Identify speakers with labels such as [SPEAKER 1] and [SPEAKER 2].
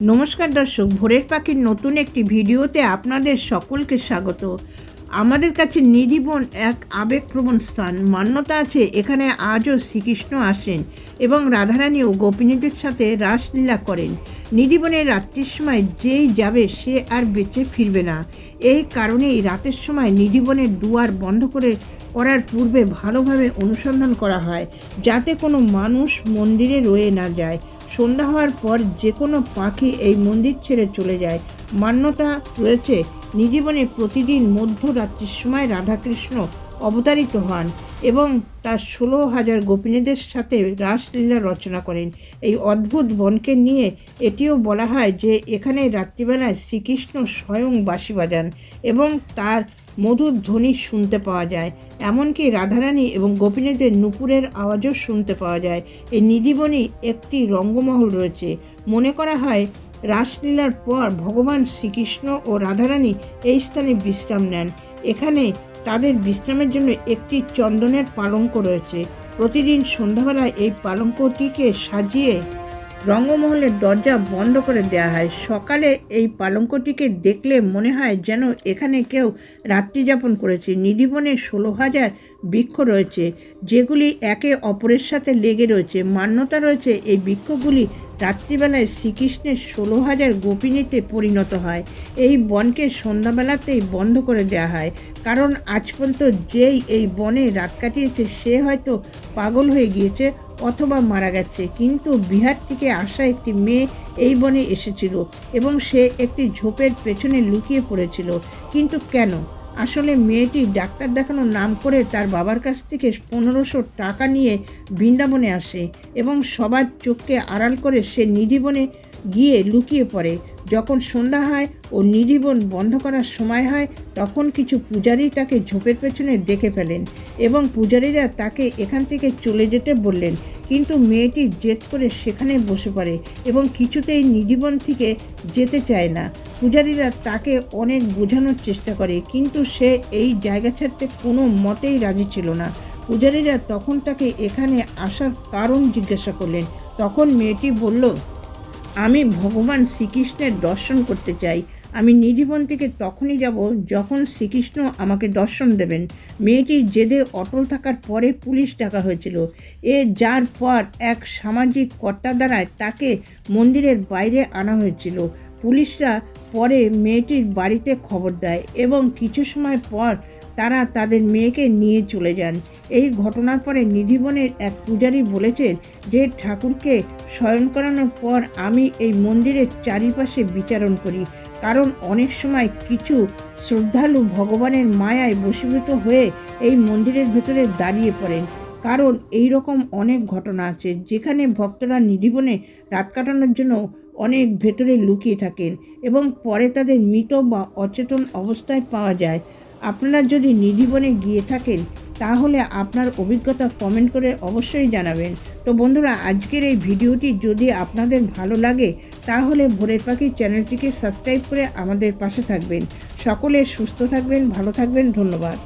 [SPEAKER 1] নমস্কার দর্শক, ভোরের পাখির নতুন একটি ভিডিওতে আপনাদের সকলকে স্বাগত। আমাদের কাছে নিধিবন এক আবেগপ্রবণ স্থান। মান্যতা আছে, এখানে আজও শ্রীকৃষ্ণ আসেন এবং রাধারানী ও গোপিনীদের সাথে রাসলীলা করেন। নিধিবনের রাত্রির সময় যেই যাবে, সে আর বেঁচে ফিরবে না। এই কারণেই রাতের সময় নিধিবনের দুয়ার বন্ধ করে করার পূর্বে ভালোভাবে অনুসন্ধান করা হয়, যাতে কোনো মানুষ মন্দিরে রয়ে না যায়। সন্ধ্যা হওয়ার পর যে কোনো পাখি এই মন্দির ছেড়ে চলে যায়। মান্যতা রয়েছে নিজীবনে প্রতিদিন মধ্যরাত্রির সময় রাধাকৃষ্ণ অবতারিত হন এবং তার ষোলো হাজার গোপিনীদের সাথে রাসলীলা রচনা করেন। এই অদ্ভুত বনকে নিয়ে এটিও বলা হয় যে, এখানে রাত্রিবেলায় শ্রীকৃষ্ণ স্বয়ং বাঁশি বাজান এবং তার মধুর ধ্বনি শুনতে পাওয়া যায়। এমনকি রাধারানী এবং গোপিনীদের নুপুরের আওয়াজও শুনতে পাওয়া যায়। এই নিধিবনী একটি রঙ্গমহল রয়েছে। মনে করা হয় রাসলীলার পর ভগবান শ্রীকৃষ্ণ ও রাধারানী এই স্থানে বিশ্রাম নেন। এখানে তাদের বিশ্রামের জন্য একটি চন্দনের পালঙ্ক রয়েছে। প্রতিদিন সন্ধ্যাবেলায় এই পালঙ্কটিকে সাজিয়ে রঙ্গমহলের দরজা বন্ধ করে দেওয়া হয়। সকালে এই পালঙ্কটিকে দেখলে মনে হয় যেন এখানে কেউ রাত্রি যাপন করেছে। নিধিবনে ষোলো হাজার বৃক্ষ রয়েছে, যেগুলি একে অপরের সাথে লেগে রয়েছে। মান্যতা রয়েছে এই বৃক্ষগুলি রাত্রিবেলায় শ্রীকৃষ্ণের ষোলো হাজার গোপিনীতে পরিণত হয়। এই বনকে সন্ধ্যাবেলাতেই বন্ধ করে দেওয়া হয়। কারণ আজ পর্যন্ত যেই এই বনে রাত কাটিয়েছে, সে হয়তো পাগল হয়ে গিয়েছে অথবা মারা গেছে। কিন্তু বিহার থেকে আসা একটি মেয়ে এই বনে এসেছিল এবং সে একটি ঝোপের পেছনে লুকিয়ে পড়েছিল। কিন্তু কেন? আসলে মেয়েটি ডাক্তার দেখানোর নাম করে তার বাবার কাছ থেকে পনেরোশো টাকা নিয়ে বৃন্দাবনে আসে এবং সবার চোখকে আড়াল করে সে নিধিবনে গিয়ে লুকিয়ে পড়ে। যখন সন্ধ্যা হয় ও নিধিবন বন্ধ করার সময় হয়, তখন কিছু পূজারী তাকে ঝোপের পেছনে দেখে ফেলেন এবং পূজারীরা তাকে এখান থেকে চলে যেতে বললেন। কিন্তু মেয়েটি জেদ করে সেখানে বসে পড়ে এবং কিছুতেই নিজীবন থেকে যেতে চায় না। পূজারীরা তাকে অনেক বোঝানোর চেষ্টা করে, কিন্তু সে এই জায়গা ছাড়তে কোনো মতেই রাজি ছিল না। পূজারীরা তখন তাকে এখানে আসার কারণ জিজ্ঞাসা করলেন। তখন মেয়েটি বলল আমি ভগবান শ্রীকৃষ্ণের দর্শন করতে চাই। আমি নিধিবন থেকে তখনই যাব যখন শ্রীকৃষ্ণ আমাকে দর্শন দেবেন। মেয়েটির জেদে অটল থাকার পরে পুলিশ ডাকা হয়েছিল। এ যার পর এক সামাজিক কর্তা দ্বারায় তাকে মন্দিরের বাইরে আনা হয়েছিল। পুলিশরা পরে মেয়েটির বাড়িতে খবর দেয় এবং কিছু সময় পর তারা তাদের মেয়েকে নিয়ে চলে যান। এই ঘটনার পরে নিধিবনের এক পূজারী বলেছেন যে, ঠাকুরকে শয়ন করানোর পর আমি এই মন্দিরের চারিপাশে বিচারণ করি। কারণ অনেক সময় কিছু শ্রদ্ধালু ভগবানের মায়ায় বশীভূত হয়ে এই মন্দিরের ভেতরে দাঁড়িয়ে পড়েন। কারণ এই রকম অনেক ঘটনা আছে, যেখানে ভক্তরা নিধিবনে রাত কাটানোর জন্য অনেক ভেতরে লুকিয়ে থাকেন এবং পরে তাদের মৃত বা অচেতন অবস্থায় পাওয়া যায়। আপনারা যদি নিধিবনে গিয়ে থাকেন, তাহলে আপনার অভিজ্ঞতা কমেন্ট করে অবশ্যই জানাবেন। তো বন্ধুরা, আজকের এই ভিডিওটি যদি আপনাদের ভালো লাগে, তাহলে ভোরের পাখি চ্যানেলটিকে সাবস্ক্রাইব করে আমাদের পাশে থাকবেন। সকলে সুস্থ থাকবেন, ভালো থাকবেন, ধন্যবাদ।